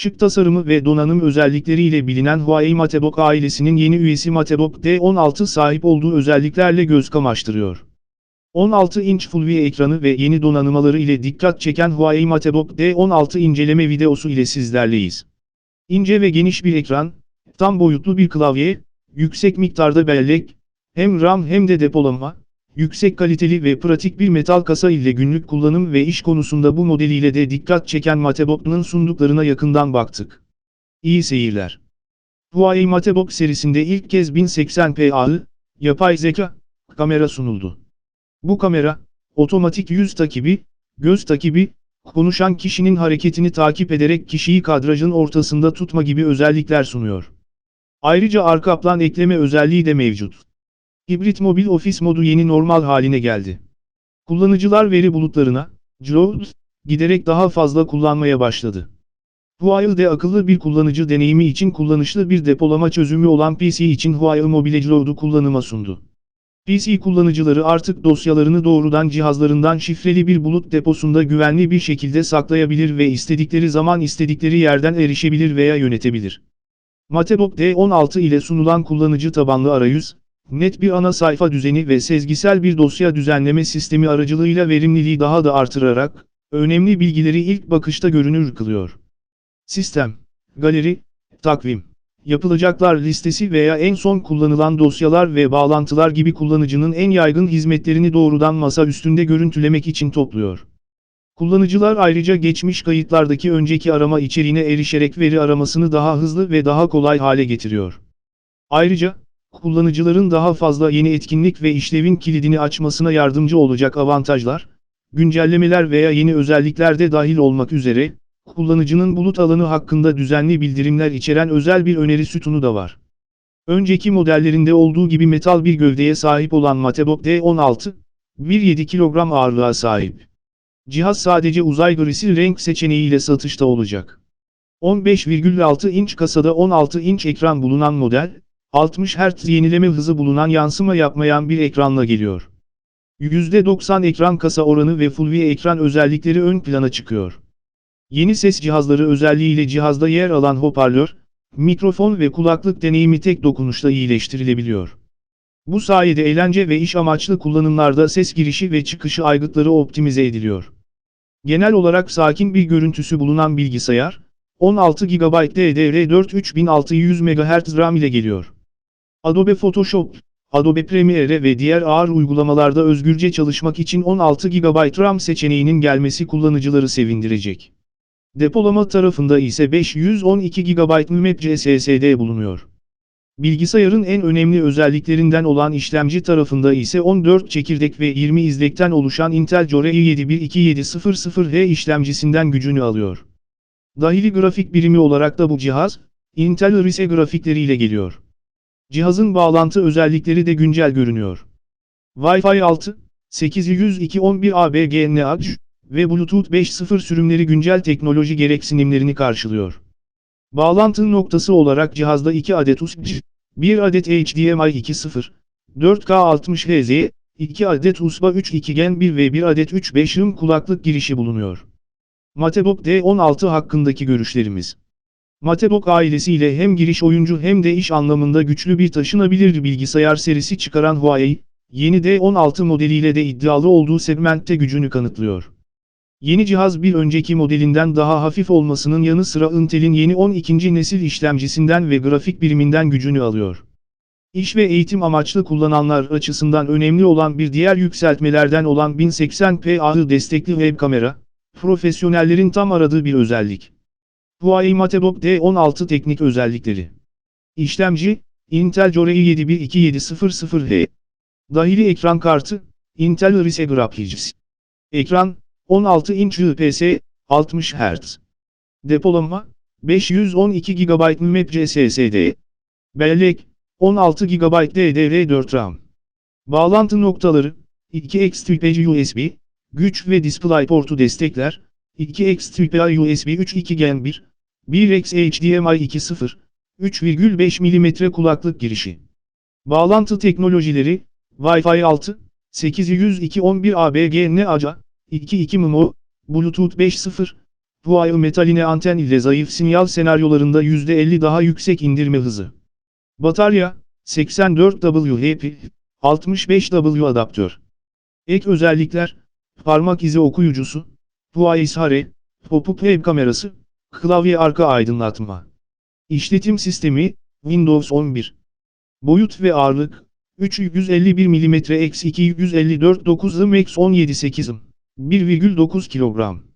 Şık tasarımı ve donanım özellikleriyle bilinen Huawei Matebook ailesinin yeni üyesi Matebook D16 sahip olduğu özelliklerle göz kamaştırıyor. 16 inç Full V ekranı ve yeni donanımları ile dikkat çeken Huawei Matebook D16 inceleme videosu ile sizlerleyiz. İnce ve geniş bir ekran, tam boyutlu bir klavye, yüksek miktarda bellek, hem RAM hem de depolama, yüksek kaliteli ve pratik bir metal kasa ile günlük kullanım ve iş konusunda bu modeliyle de dikkat çeken Matebook'un sunduklarına yakından baktık. İyi seyirler. Huawei Matebook serisinde ilk kez 1080p AI, yapay zeka, kamera sunuldu. Bu kamera, otomatik yüz takibi, göz takibi, konuşan kişinin hareketini takip ederek kişiyi kadrajın ortasında tutma gibi özellikler sunuyor. Ayrıca arka plan ekleme özelliği de mevcut. Hibrit mobil ofis modu yeni normal haline geldi. Kullanıcılar veri bulutlarına, cloud, giderek daha fazla kullanmaya başladı. Huawei'de akıllı bir kullanıcı deneyimi için kullanışlı bir depolama çözümü olan PC için Huawei Mobile Cloud'u kullanıma sundu. PC kullanıcıları artık dosyalarını doğrudan cihazlarından şifreli bir bulut deposunda güvenli bir şekilde saklayabilir ve istedikleri zaman istedikleri yerden erişebilir veya yönetebilir. Matebook D16 ile sunulan kullanıcı tabanlı arayüz, net bir ana sayfa düzeni ve sezgisel bir dosya düzenleme sistemi aracılığıyla verimliliği daha da artırarak, önemli bilgileri ilk bakışta görünür kılıyor. Sistem, galeri, takvim, yapılacaklar listesi veya en son kullanılan dosyalar ve bağlantılar gibi kullanıcının en yaygın hizmetlerini doğrudan masa üstünde görüntülemek için topluyor. Kullanıcılar ayrıca geçmiş kayıtlardaki önceki arama içeriğine erişerek veri aramasını daha hızlı ve daha kolay hale getiriyor. Ayrıca, kullanıcıların daha fazla yeni etkinlik ve işlevin kilidini açmasına yardımcı olacak avantajlar, güncellemeler veya yeni özellikler de dahil olmak üzere, kullanıcının bulut alanı hakkında düzenli bildirimler içeren özel bir öneri sütunu da var. Önceki modellerinde olduğu gibi metal bir gövdeye sahip olan Matebook D16, 1.7 kilogram ağırlığa sahip. Cihaz sadece uzay grisi renk seçeneğiyle satışta olacak. 15,6 inç kasada 16 inç ekran bulunan model, 60 Hz yenileme hızı bulunan yansıma yapmayan bir ekranla geliyor. %90 ekran kasa oranı ve Full V ekran özellikleri ön plana çıkıyor. Yeni ses cihazları özelliğiyle cihazda yer alan hoparlör, mikrofon ve kulaklık deneyimi tek dokunuşla iyileştirilebiliyor. Bu sayede eğlence ve iş amaçlı kullanımlarda ses girişi ve çıkışı aygıtları optimize ediliyor. Genel olarak sakin bir görüntüsü bulunan bilgisayar, 16 GB DDR4 3600 MHz RAM ile geliyor. Adobe Photoshop, Adobe Premiere ve diğer ağır uygulamalarda özgürce çalışmak için 16 GB RAM seçeneğinin gelmesi kullanıcıları sevindirecek. Depolama tarafında ise 512 GB MMC SSD bulunuyor. Bilgisayarın en önemli özelliklerinden olan işlemci tarafında ise 14 çekirdek ve 20 izlekten oluşan Intel Core i7-12700H işlemcisinden gücünü alıyor. Dahili grafik birimi olarak da bu cihaz, Intel Iris grafikleriyle geliyor. Cihazın bağlantı özellikleri de güncel görünüyor. Wi-Fi 6, 802.11 ABG ve Bluetooth 5.0 sürümleri güncel teknoloji gereksinimlerini karşılıyor. Bağlantı noktası olarak cihazda 2 adet USB, 1 adet HDMI 2.0, 4K 60 Hz, 2 adet USB 3 Gen 1 ve 1 adet 3.5 kulaklık girişi bulunuyor. Matebook D16 hakkındaki görüşlerimiz. Matebook ailesiyle hem giriş oyuncu hem de iş anlamında güçlü bir taşınabilir bilgisayar serisi çıkaran Huawei, yeni D16 modeliyle de iddialı olduğu segmentte gücünü kanıtlıyor. Yeni cihaz bir önceki modelinden daha hafif olmasının yanı sıra Intel'in yeni 12. nesil işlemcisinden ve grafik biriminden gücünü alıyor. İş ve eğitim amaçlı kullananlar açısından önemli olan bir diğer yükseltmelerden olan 1080p ahı destekli web kamera, profesyonellerin tam aradığı bir özellik. Huawei Matebook D16 teknik özellikleri. İşlemci, Intel Core i7-12700H. Dahili ekran kartı, Intel Iris Graphics. Ekran, 16 inç IPS, 60 Hz. Depolama, 512 GB MMC SSD. Bellek, 16 GB DDR4 RAM. Bağlantı noktaları, 2X Type USB, güç ve display portu destekler, 2X Type USB 3 2 Gen 1, 1X HDMI 2.0, 3,5 mm kulaklık girişi. Bağlantı teknolojileri, Wi-Fi 6, 802.11 ABG NACA, 2.2 MMO, Bluetooth 5.0, Huawei metaline anten ile zayıf sinyal senaryolarında %50 daha yüksek indirme hızı. Batarya, 84W HP, 65W adaptör. Ek özellikler, parmak izi okuyucusu, Huawei Sare, pop-up web kamerası, klavye arka aydınlatma. İşletim sistemi, Windows 11. Boyut ve ağırlık, 351 mm x 254 9 Max 17 8 1,9 kilogram.